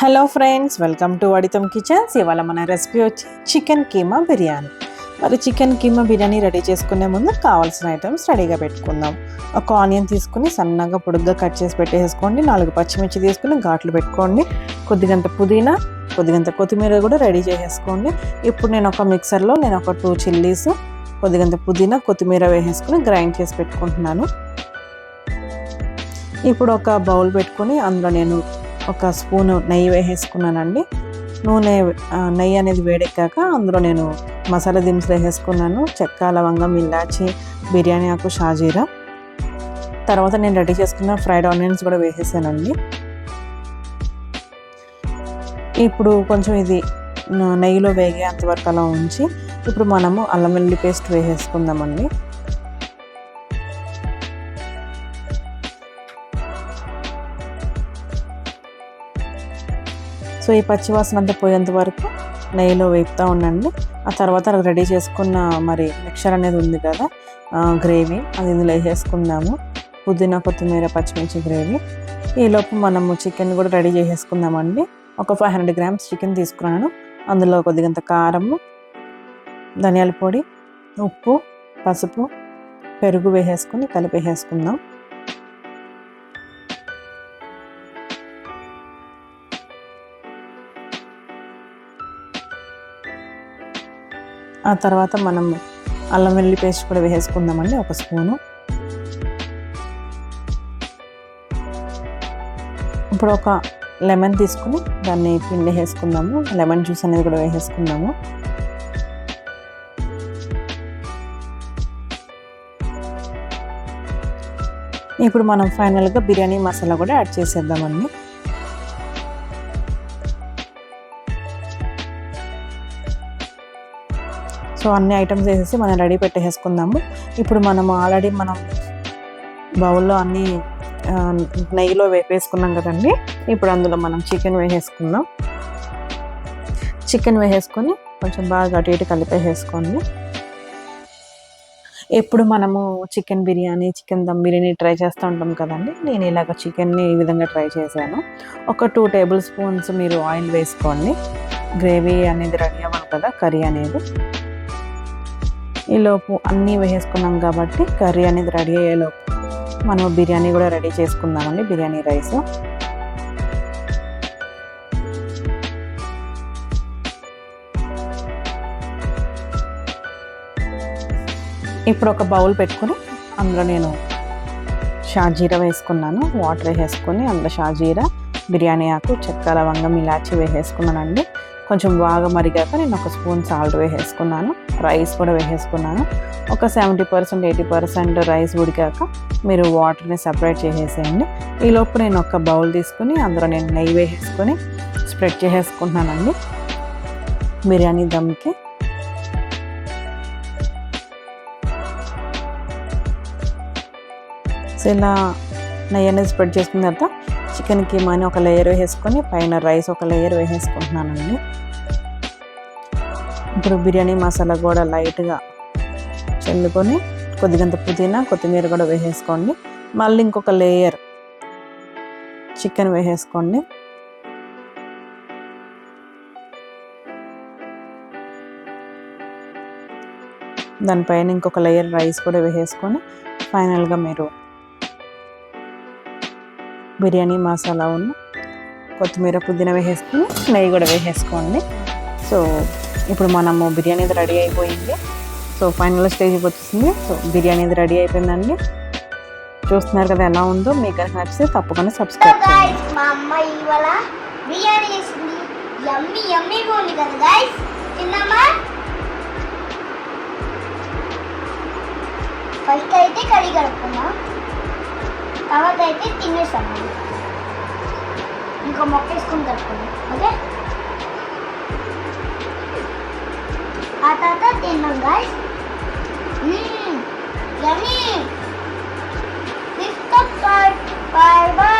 Hello friends welcome to Vaditham kitchens ఇవాళ మన recipe వచ్చి చికెన్ కీమా బిర్యానీ మరి చికెన్ కీమా బిర్యానీ రెడీ చేసుకునే ముందు కావాల్సిన ఐటమ్స్ రెడీగా పెట్టుకుందాం. ఒక ఆనియన్ తీసుకుని సన్నగా పొడుగ్గా కట్ చేసి పెట్టేసుకోండి. నాలుగు పచ్చిమిర్చి తీసుకుని ఘాట్లు పెట్టుకోండి. కొద్దిగంత పుదీనా కొద్దిగంత కొత్తిమీర కూడా రెడీ చేసేసుకోండి. ఇప్పుడు నేను ఒక మిక్సర్లో నేను ఒక టూ చిల్లీస్ కొద్దిగంత పుదీనా కొత్తిమీర వేసేసుకుని గ్రైండ్ చేసి పెట్టుకుంటున్నాను. ఇప్పుడు ఒక బౌల్ పెట్టుకుని అందులో నేను ఒక స్పూను నెయ్యి వేసేసుకున్నానండి. నూనె నెయ్యి అనేది వేడెక్కాక అందులో నేను మసాలా దినుసులు వేసేసుకున్నాను. చెక్క లవంగం ఇలాచి బిర్యానీ ఆకు షాజీరా. తర్వాత నేను రెడీ చేసుకున్న ఫ్రైడ్ ఆనియన్స్ కూడా వేసేసానండి. ఇప్పుడు కొంచెం ఇది నెయ్యిలో వేగే అంతవరకు అలా ఉంచి ఇప్పుడు మనము అల్లం వెల్లుల్లి పేస్ట్ వేసేసుకుందామండి. సో ఈ పచ్చివాసన అంతా పోయేంత వరకు నెయ్యిలో వేపుతూ ఉండండి. ఆ తర్వాత రెడీ చేసుకున్న మరి మిక్చర్ అనేది ఉంది కదా గ్రేవీ అది ఇందులో వేసేసుకుందాము. పుదీనా కొత్తిమీర పచ్చిమిర్చి గ్రేవీ. ఈలోపు మనము చికెన్ కూడా రెడీ చేసేసుకుందామండి. ఒక ఫైవ్ హండ్రెడ్ గ్రామ్స్ చికెన్ తీసుకున్నాను. అందులో కొద్దిగంత కారము ధనియాల పొడి ఉప్పు పసుపు పెరుగు వేసేసుకుని కలిపేసేసుకుందాం. ఆ తర్వాత మనం అల్లం వెల్లుల్లి పేస్ట్ కూడా వేసుకుందామండి ఒక స్పూను. ఇప్పుడు ఒక లెమన్ తీసుకుని దాన్ని పిండి వేసుకుందాము లెమన్ జ్యూస్ అనేది కూడా వేసేసుకుందాము. ఇప్పుడు మనం ఫైనల్గా బిర్యానీ మసాలా కూడా యాడ్ చేసేద్దామండి. సో అన్ని ఐటమ్స్ వేసేసి మనం రెడీ పెట్టేసుకుందాము. ఇప్పుడు మనం ఆల్రెడీ మనం బౌల్లో అన్ని నెయ్యిలో వేపేసుకున్నాం కదండి. ఇప్పుడు అందులో మనం చికెన్ వేసేసుకుందాం. చికెన్ వేసేసుకొని కొంచెం బాగా అటు ఇటు కలిపేసేసుకోండి. ఎప్పుడు మనము chicken biryani chicken dum biryani try చేస్తూ ఉంటాం కదండి. నేను ఇలాగ చికెన్ని ఈ విధంగా ట్రై చేశాను. ఒక టూ టేబుల్ స్పూన్స్ మీరు ఆయిల్ వేసుకోండి. గ్రేవీ అనేది రెడీ అవ్వాలి కదా కర్రీ అనేది. ఈలోపు అన్నీ వేసేసుకున్నాం కాబట్టి కర్రీ అనేది రెడీ అయ్యేలోపు మనం బిర్యానీ కూడా రెడీ చేసుకుందామండి బిర్యానీ రైస్. ఇప్పుడు ఒక బౌల్ పెట్టుకుని అందులో నేను షాజీరా వేసుకున్నాను వాటర్ వేసేసుకొని అందులో షాజీరా బిర్యానీ ఆకు చెక్క లవంగం ఇలాచి వేసేసుకున్నానండి. కొంచెం బాగా మరిగాక నేను ఒక స్పూన్ సాల్ట్ వేసేసుకున్నాను. రైస్ కూడా వేసేసుకున్నాను. ఒక seventy percent eighty percent rice ఉడికాక మీరు వాటర్ని సపరేట్ చేసేసేయండి. ఈలోపు నేను ఒక బౌల్ తీసుకుని అందులో నేను నెయ్యి వేసేసుకొని స్ప్రెడ్ చేసేసుకుంటున్నానండి. బిర్యానీ దమ్కి. సో ఇలా నెయ్యి అనేది స్ప్రెడ్ చేసుకున్న తర్వాత చికెన్కి మనీ ఒక లేయర్ వేసేసుకొని పైన రైస్ ఒక లేయర్ వేసేసుకుంటున్నానండి. ఇప్పుడు బిర్యానీ మసాలా కూడా లైట్గా చల్లుకొని కొద్దిగంత పుదీనా కొత్తిమీర కూడా వేసేసుకోండి. మళ్ళీ ఇంకొక లేయర్ చికెన్ వేసేసుకోండి. దానిపైన ఇంకొక లేయర్ రైస్ కూడా వేసేసుకొని ఫైనల్గా మీరు బిర్యానీ మసాలా ఉన్న కొత్తిమీర పుదీనా వేసేసుకొని నెయ్యి కూడా వేసేసుకోండి. సో ఇప్పుడు మనము బిర్యానీ అయితే రెడీ అయిపోయింది. సో ఫైనల్ స్టేజ్కి వచ్చేసింది. సో బిర్యానీ అయితే రెడీ అయిపోయిందండి. చూస్తున్నారు కదా ఎలా ఉందో. మీకు కనుక నచ్చితే తప్పకుండా సబ్స్క్రైబ్ చేయండి మా అమ్మ ఇవాళ బిర్యానీ చేసింది. యమ్మీ యమ్మీగా ఉంది కదా గైస్ తిన్నామా? ఫస్ట్ అయితే కడిగి కలుపుకుందాం. తర్వాత అయితే తినేసాం ఇంకా మొక్క వేసుకొని కలుపుకుందాం. ఓకే आता तर ते मग guys. Mmm, yummy. This cup part, part one.